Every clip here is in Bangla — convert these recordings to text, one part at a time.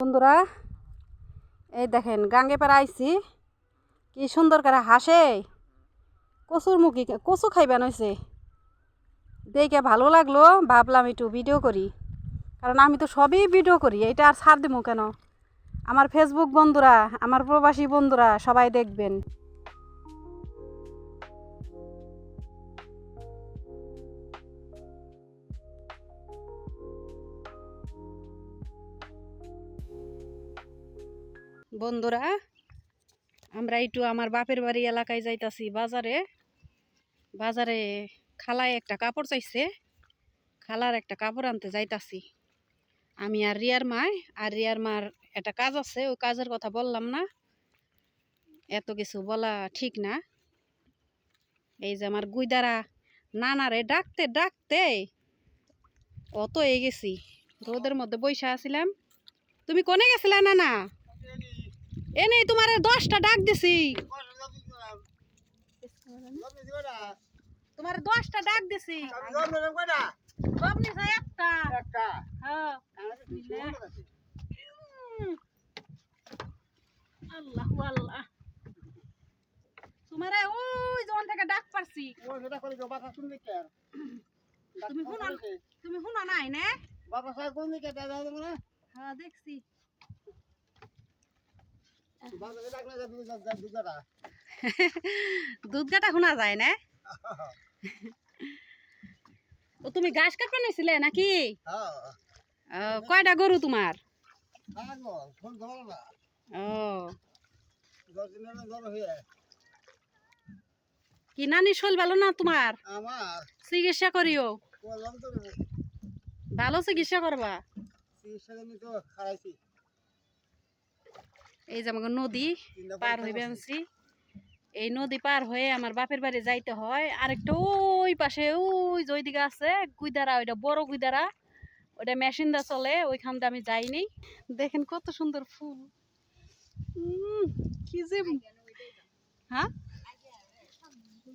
বন্ধুরা, এই দেখেন, গাঙ্গে পাড়া আইছি। কি সুন্দর করে হাসে। কচুর মুখি, কচু খাইবেন হয়েছে দেখে ভালো লাগল, ভাবলাম একটু ভিডিও করি। কারণ আমি তো সবই ভিডিও করি এটা আর ছাড় দেবো কেন? আমার ফেসবুক বন্ধুরা, আমার প্রবাসী বন্ধুরা সবাই দেখবেন। বন্ধুরা, আমরা একটু আমার বাপের বাড়ি এলাকায় যাইতাছি বাজারে। বাজারে খালায় একটা কাপড় চাইছে, খালার একটা কাপড় আনতে যাইতাছি। আমি আর রিয়ার মায় আর রিয়ার মার একটা কাজ আছে, ওই কাজের কথা বললাম না। এত কিছু বলা ঠিক না। এই যে আমার গুইদারা নানারে ডাকতে ডাকতে অত এ গেছি রোদের মধ্যে বৈশা আছিলাম। তুমি কোনে গেছিলা এনে তোমার দশটা ডাক দিছি। তোমার দশটা ডাক দিছি। একটা। হ্যাঁ। আল্লাহ আল্লাহ। তোমারে ওই জন থেকে ডাক পারছি। তুমি শুনো তুমি শুনো নাই না হ্যাঁ দেখছি। দুধ কাটা শোনা যায় না? ও তুমি ঘাস কাটবা নিছিলে নাকি? কয়টা গরু তোমার? ও। কি নানি শোল ভালো না তোমার? চিকিৎসা করিও। ভালো চিকিৎসা করবা? চিকিৎসা এই যে আমাকে নদী পার হইবে আনছি। এই নদী পার হয়ে আমার বাপের বাড়ি যাইতে হয়। আরেকটা ওই পাশে ওই যে ওইদিকে আছে গুইদারা ওইটা বড় গুইদারা। ওইটা মেশিন দা চলে ওইখানটা আমি যাইনি। দেখেন কত সুন্দর ফুল। কি যে হ্যাঁ?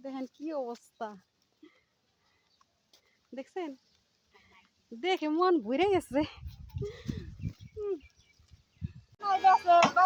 দেখেন কি অবস্থা। দেখছেন? দেখে মন ঘুরে গেছে।